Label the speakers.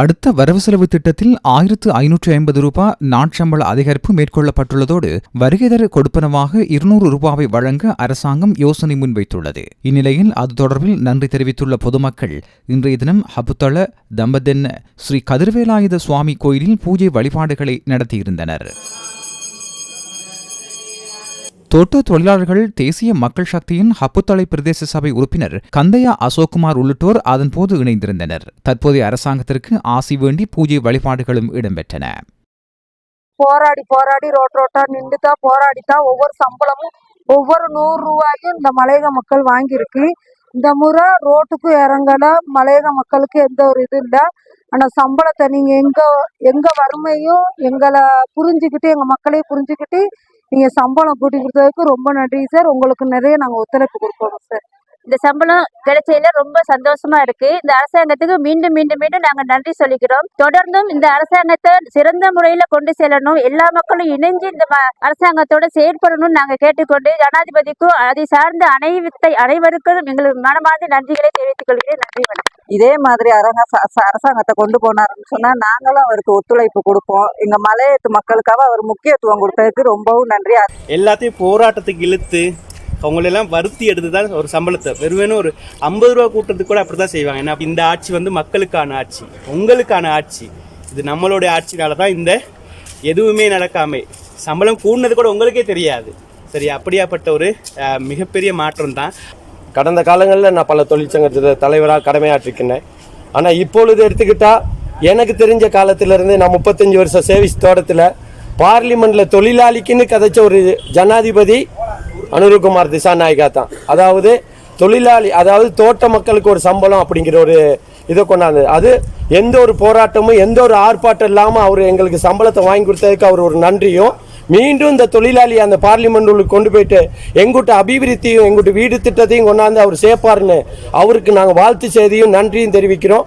Speaker 1: அடுத்த வரவு செலவு திட்டத்தில் ஆயிரத்து ஐநூற்று ஐம்பது ரூபாய் நாட்சம்பள அதிகரிப்பு மேற்கொள்ளப்பட்டுள்ளதோடு வருகைதர கொடுப்பனவாக இருநூறு ரூபாவை வழங்க அரசாங்கம் யோசனை முன்வைத்துள்ளது. இந்நிலையில் அது தொடர்பில் நன்றி தெரிவித்துள்ள பொதுமக்கள் இன்றைய தினம் ஹபுத்தள தம்பதென்ன ஸ்ரீ கதிர்வேலாயுத சுவாமி கோயிலில் பூஜை வழிபாடுகளை நடத்தியிருந்தனர். தோட்ட தொழிலாளர்கள் தேசிய மக்கள் சக்தியின் ஹப்புத்தலை பிரதேச சபை உறுப்பினர் கந்தையா அசோக்குமார் உள்ளிட்டோர் அதன்போது இணைந்திருந்தனர். தற்போதைய அரசாங்கத்திற்கு ஆசி வேண்டி பூஜை வழிபாடுகளும் இடம்பெற்றன.
Speaker 2: போராடி போராடி ரோட் ரோட்டா நின்றுதா போராடித்தான் ஒவ்வொரு சம்பளமும் ஒவ்வொரு நூறு ரூபாயும் இந்த மலையக மக்கள் வாங்கியிருக்கு. இந்த முறை ரோட்டுக்கு இறங்கல மலையக மக்களுக்கு எந்த ஒரு இது இல்லை. ஆனால் சம்பளத்தை நீங்கள் எங்க எங்க வறுமையும் எங்களை புரிஞ்சுக்கிட்டு எங்க மக்களையும் புரிஞ்சுக்கிட்டு நீங்கள் சம்பளம் கூட்டி கொடுத்ததுக்கு ரொம்ப நன்றி சார். உங்களுக்கு நிறைய நாங்கள் ஒத்துழைப்பு கொடுக்கணும் சார்.
Speaker 3: இந்த சம்பளம் கிடைச்சதுல ரொம்ப சந்தோஷமா இருக்கு. இந்த அரசாங்கத்துக்கு மீண்டும் மீண்டும் மீண்டும் நாங்க நன்றி சொல்லிக்கிறோம். தொடர்ந்தும் இந்த அரசாங்கத்தை சிறந்த முறையில கொண்டு செல்லணும். எல்லா மக்களும் இணைஞ்சு இந்த ம- அரசாங்கத்தோட செயற்படணும்னு நாங்க கேட்டுக்கொண்டு ஜனாதிபதிக்கும் அதை சார்ந்த அனைவத்தை அனைவருக்கும் எங்களுக்கு மனமார்ந்த நன்றிகளை தெரிவித்துக் நன்றி வணக்கம்.
Speaker 2: இதே மாதிரி அரங்க அரசாங்கத்தை கொண்டு போனாருன்னு சொன்னா நாங்களும் அவருக்கு ஒத்துழைப்பு கொடுப்போம். எங்க மலையத்து மக்களுக்காக அவர் முக்கியத்துவம் கொடுத்ததுக்கு ரொம்பவும் நன்றி.
Speaker 4: எல்லாத்தையும் போராட்டத்துக்கு இழுத்து அவங்களெல்லாம் வருத்தி எடுத்து தான் ஒரு சம்பளத்தை. வெறும் ஒரு ஐம்பது ரூபா கூட்டத்துக்கு கூட அப்படி தான் செய்வாங்க. ஏன்னா இந்த ஆட்சி வந்து மக்களுக்கான ஆட்சி உங்களுக்கான ஆட்சி. இது நம்மளுடைய ஆட்சினால தான் இந்த எதுவுமே நடக்காம சம்பளம் கூடினது கூட உங்களுக்கே தெரியாது. சரி அப்படியாப்பட்ட ஒரு மிகப்பெரிய மாற்றம் தான்.
Speaker 5: கடந்த காலங்களில் நான் பல தொழிற்சங்கத்தில் தலைவராக கடமையாற்றிருக்கின்றேன். ஆனால் இப்பொழுது எடுத்துக்கிட்டால் எனக்கு தெரிஞ்ச காலத்திலேருந்து நான் முப்பத்தஞ்சு வருஷம் சேவிஸ் தோட்டத்தில் பார்லிமெண்ட்டில் தொழிலாளிக்குன்னு கதைச்ச ஒரு ஜனாதிபதி அனுருகுமார் திசாநாயகா தான். அதாவது தொழிலாளி அதாவது தோட்ட மக்களுக்கு ஒரு சம்பளம் அப்படிங்கிற ஒரு இதை கொண்டாந்து அது எந்த ஒரு போராட்டமும் எந்த ஒரு ஆர்ப்பாட்டம் இல்லாமல் அவர் எங்களுக்கு சம்பளத்தை வாங்கி கொடுத்ததுக்கு அவர் ஒரு நன்றியும் மீண்டும் இந்த தொழிலாளி அந்த பார்லிமெண்ட் உள்ளுக்கு கொண்டு போயிட்டு எங்கிட்ட அபிவிருத்தியும் எங்கிட்ட வீடு திட்டத்தையும் கொண்டாந்து அவர் சேர்ப்பாருன்னு அவருக்கு நாங்கள் வாழ்த்து செய்தியும் நன்றியும் தெரிவிக்கிறோம்.